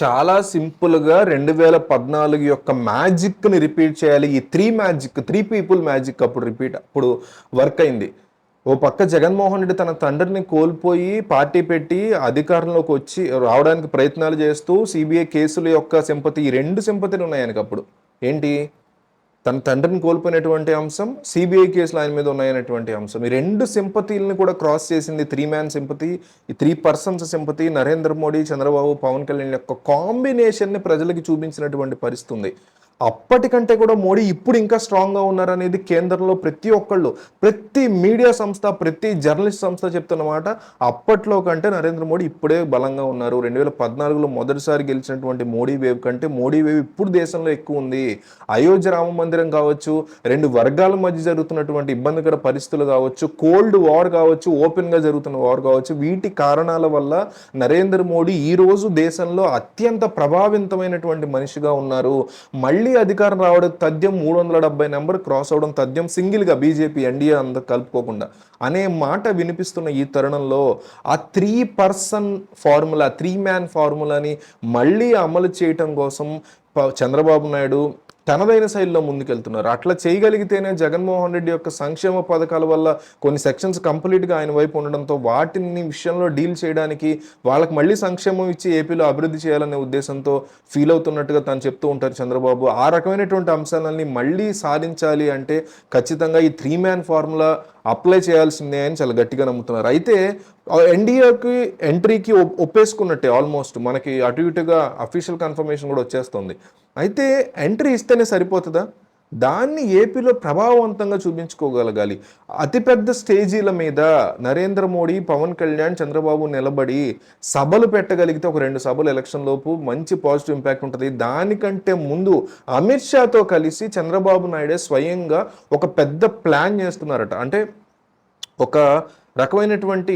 చాలా సింపుల్గా రెండు వేల పద్నాలుగు యొక్క మ్యాజిక్ని రిపీట్ చేయాలి. ఈ three magic three people magic అప్పుడు రిపీట్ అప్పుడు వర్క్ అయింది. ఓ పక్క జగన్మోహన్ రెడ్డి తన తండ్రిని కోల్పోయి పార్టీ పెట్టి అధికారంలోకి వచ్చి రావడానికి ప్రయత్నాలు చేస్తూ సిబిఐ కేసుల యొక్క సింపతి ఈ రెండు సింపతిలు ఉన్నాయి ఆయనకు అప్పుడు ఏంటి? తన తండ్రిని కోల్పోయినటువంటి అంశం సిబిఐ కేసులు ఆయన మీద ఉన్నాయనేటువంటి అంశం. ఈ రెండు సింపతీలను కూడా క్రాస్ చేసింది త్రీ మ్యాన్ సింపతి ఈ three persons sympathy Narendra Modi Chandrababu Pavan Kalyan యొక్క కాంబినేషన్ని ప్రజలకి చూపించినటువంటి పరిస్థితి ఉంది. అప్పటికంటే కూడా మోడీ ఇప్పుడు ఇంకా స్ట్రాంగ్గా ఉన్నారనేది కేంద్రంలో ప్రతి ఒక్కళ్ళు ప్రతి మీడియా సంస్థ ప్రతి జర్నలిస్ట్ సంస్థ చెప్తున్న మాట అప్పట్లో కంటే నరేంద్ర మోడీ ఇప్పుడే బలంగా ఉన్నారు. రెండు వేల పద్నాలుగులో మొదటిసారి గెలిచినటువంటి మోడీ వేవ్ కంటే మోడీ వేవ్ ఇప్పుడు దేశంలో ఎక్కువ ఉంది. అయోధ్య రామ మందిరం కావచ్చు రెండు వర్గాల మధ్య జరుగుతున్నటువంటి ఇబ్బందికర పరిస్థితులు కావచ్చు కోల్డ్ వార్ కావచ్చు ఓపెన్గా జరుగుతున్న వార్ కావచ్చు వీటి కారణాల వల్ల నరేంద్ర మోడీ ఈ రోజు దేశంలో అత్యంత ప్రభావితమైనటువంటి మనిషిగా ఉన్నారు. మళ్ళీ అధికారం రావడం తథ్యం మూడు వందల డెబ్బై నెంబర్ క్రాస్ అవడం తథ్యం సింగిల్గా బీజేపీ ఎన్డీఏ అంతా కలుపుకోకుండా. అనే మాట వినిపిస్తున్న ఈ తరుణంలో ఆ three person formula three man ఫార్ములాని మళ్ళీ అమలు చేయటం కోసం చంద్రబాబు నాయుడు తనదైన శైలిలో ముందుకెళ్తున్నారు. అట్లా చేయగలిగితేనే జగన్మోహన్ రెడ్డి యొక్క సంక్షేమ పథకాల వల్ల కొన్ని సెక్షన్స్ కంప్లీట్గా ఆయన వైపు ఉండడంతో వాటిని విషయంలో డీల్ చేయడానికి వాళ్ళకి మళ్ళీ సంక్షేమం ఇచ్చి ఏపీలో అభివృద్ధి చేయాలనే ఉద్దేశంతో ఫీల్ అవుతున్నట్టుగా తను చెప్తూ ఉంటారు చంద్రబాబు. ఆ రకమైనటువంటి అంశాలని మళ్ళీ సాధించాలి అంటే ఖచ్చితంగా ఈ త్రీ మ్యాన్ ఫార్ములా అప్లై చేయాల్సిందే అని చాలా గట్టిగా నమ్ముతున్నారు. అయితే ఎన్డీఏకి ఎంట్రీకి ఒప్- ఒప్పేసుకున్నట్టే ఆల్మోస్ట్ మనకి అటు ఇటుగా అఫీషియల్ కన్ఫర్మేషన్ కూడా వచ్చేస్తుంది. అయితే ఎంట్రీ ఇస్తేనే సరిపోతుందా? దాన్ని ఏపీలో ప్రభావవంతంగా చూపించుకోగలగాలి. అతిపెద్ద స్టేజీల మీద నరేంద్ర మోడీ పవన్ కళ్యాణ్ చంద్రబాబు నిలబడి సభలు పెట్టగలిగితే ఒక రెండు సభలు ఎలక్షన్ లోపు మంచి పాజిటివ్ ఇంపాక్ట్ ఉంటుంది. దానికంటే ముందు అమిత్ షాతో కలిసి చంద్రబాబు నాయుడే స్వయంగా ఒక పెద్ద ప్లాన్ చేస్తున్నారట. అంటే ఒక రకమైనటువంటి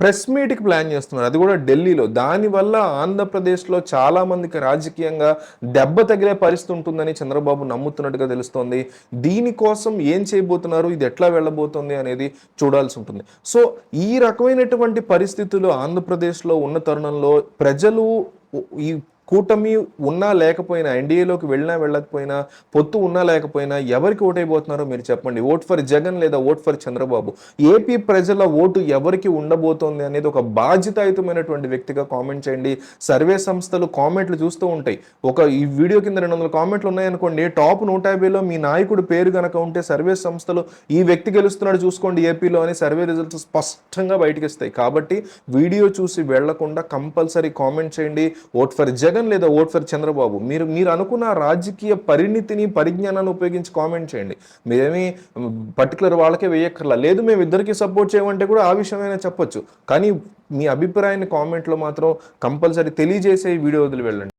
ప్రెస్ మీట్కి ప్లాన్ చేస్తున్నారు. అది కూడా ఢిల్లీలో. దానివల్ల ఆంధ్రప్రదేశ్లో చాలామందికి రాజకీయంగా దెబ్బ తగిలే పరిస్థితి ఉంటుందని చంద్రబాబు నమ్ముతున్నట్టుగా తెలుస్తోంది. దీనికోసం ఏం చేయబోతున్నారు? ఇది ఎట్లా వెళ్ళబోతుంది అనేది చూడాల్సి ఉంటుంది. సో ఈ రకమైనటువంటి పరిస్థితులు ఆంధ్రప్రదేశ్లో ఉన్న తరుణంలో ప్రజలు ఈ కూటమి ఉన్నా లేకపోయినా ఎన్డీఏలోకి వెళ్ళినా వెళ్ళకపోయినా పొత్తు ఉన్నా లేకపోయినా ఎవరికి ఓటైపోతున్నారో మీరు చెప్పండి. ఓట్ ఫర్ జగన్ లేదా ఓట్ ఫర్ చంద్రబాబు? ఏపీ ప్రజల ఓటు ఎవరికి ఉండబోతోంది అనేది ఒక బాధ్యతాయుతమైనటువంటి వ్యక్తిగా కామెంట్ చేయండి. సర్వే సంస్థలు కామెంట్లు చూస్తూ ఉంటాయి. ఒక ఈ వీడియో కింద రెండు వందల కామెంట్లు ఉన్నాయనుకోండి. టాప్ నూట యాభైలో మీ నాయకుడు పేరు కనుక ఉంటే సర్వే సంస్థలు ఈ వ్యక్తి గెలుస్తున్నాడు చూసుకోండి ఏపీలో అని సర్వే రిజల్ట్స్ స్పష్టంగా బయటకు ఇస్తాయి కాబట్టి వీడియో చూసి వెళ్ళకుండా కంపల్సరీ కామెంట్ చేయండి. ఓట్ ఫర్ జగన్ లేదా ఓట్ ఫర్ చంద్రబాబు మీరు మీరు అనుకున్న రాజకీయ పరిణితిని పరిజ్ఞానాన్ని ఉపయోగించి కామెంట్ చేయండి. మీరేమి పర్టికులర్ వాళ్ళకే వేయక్కర్లా. లేదు మేము ఇద్దరికి సపోర్ట్ చేయమంటే కూడా ఆ విషయమైనా చెప్పొచ్చు. కానీ మీ అభిప్రాయాన్ని కామెంట్లో మాత్రం కంపల్సరీ తెలియజేసే వీడియో వదిలి వెళ్ళండి.